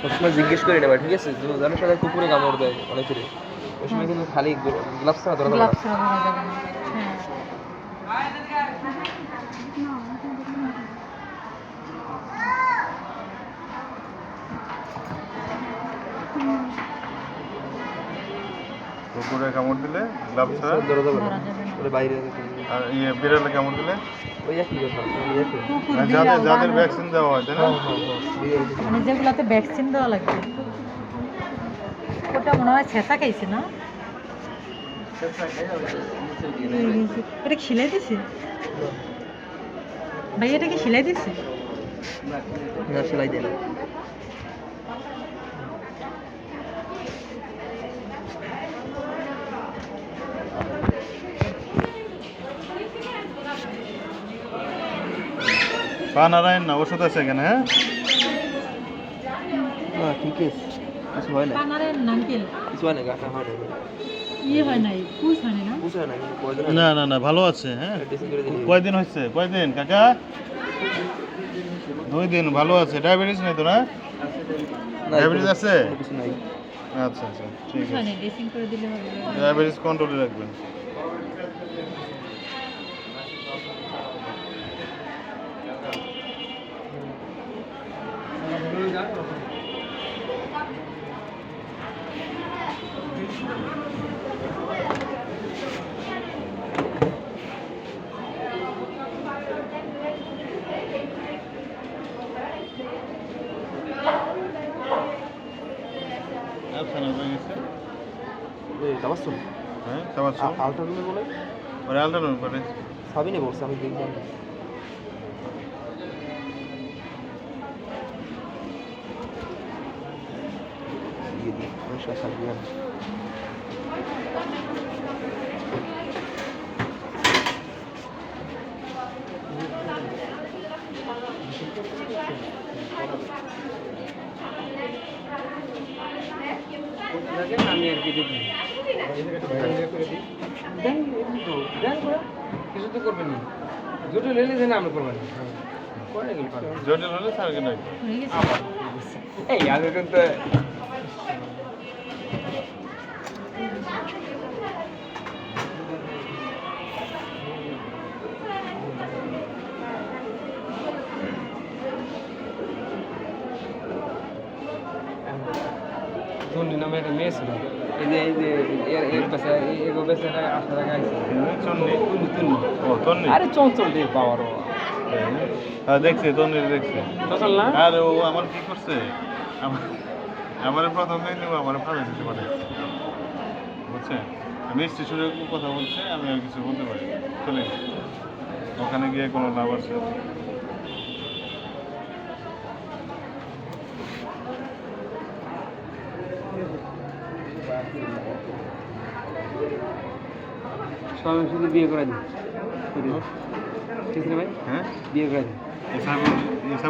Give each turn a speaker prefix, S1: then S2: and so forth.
S1: সবসময় জিজ্ঞেস করে নেবা ঠিক আছে? তুমি জানো সাথে কুকুরে কামড় দেয় অনেকেরই। ওই সময় কিন্তু খালি গ্লাভস ছাড়া ধরা না।
S2: গ্লাভস ছাড়া ধরা যাবে না। হ্যাঁ।
S3: কুকুরে কামড় দিলে গ্লাভস ছাড়া
S1: ধরা যাবে না। ওরে বাইরে
S3: আর ইয়ে বিড়ালে কামড় দিলে?
S1: ওই একই
S2: বিড়াল,
S3: যাদের যাদের ভ্যাকসিন দেওয়া হয় তাই না?
S1: হ্যাঁ হ্যাঁ হ্যাঁ।
S2: মানে যেগুলাতে ভ্যাকসিন দেওয়া লাগবে ওটা মনে হয় ছেঁচা খাইছে না? এটা কি সিলাই দিছে? ভাই এটা কি সিলাই দিছে?
S1: না সেলাই দেয়
S3: পা নারায়ণ না ওষুধ আছে এখানে হ্যাঁ?
S1: ঠিক আছে। কিছু হয় না কিছু হয় না গাটা হয় না
S2: ইয়ে হয় হয় না?
S1: না
S3: না না না ভালো আছে হ্যাঁ। কয়দিন হচ্ছে কয়দিন কাকা? দুই দিন ভালো আছে। ডায়াবেটিস নেই তো। না ডায়াবেটিস আছে?
S1: কোনো কিছু নাই।
S3: আচ্ছা আচ্ছা ঠিক আছে
S2: নাই ড্রেসিং করে দিলে হবে।
S3: ডায়াবেটিস কন্ট্রোলে রাখবেন। না হয়ে গেছে
S1: এই তামার শুন
S3: হ্যাঁ সবার সব
S1: আলটা বলে।
S3: পরে আলটানো পরে
S1: সাবিনে বলছে আমি দেখলাম না। দিয়ে দিই পরিষ্কার আমি আর কি দেখি কিছু তো করবেন না জটিল হলে না আমরা করবেন না
S3: জটিল হলে স্যারকে ডাকবেন
S2: হয়ে
S1: এই আমি কিন্তু ধনী নামে একটা মেয়ে ছিল। এই যে এই যে এর বেচা এগো বেচা আটশো টাকা আরে চঞ্চল রে পাওয়ার
S3: দেখছি তন্নি দেখছি।
S1: চঞ্চল না?
S3: আর ও আমার কি করছে? আমার আমার প্রথম দিন আমার দিতে পারে। বুঝছেন মিষ্টি সুরে কথা বলছে আমি আর কিছু বলতে পারি চলে ওখানে গিয়ে কোনো লাভ আছে?
S1: স্বামী শুধু বিয়ে করে দিন। ঠিক আছে ভাই?
S3: হ্যাঁ?
S1: বিয়ে করে
S3: এসব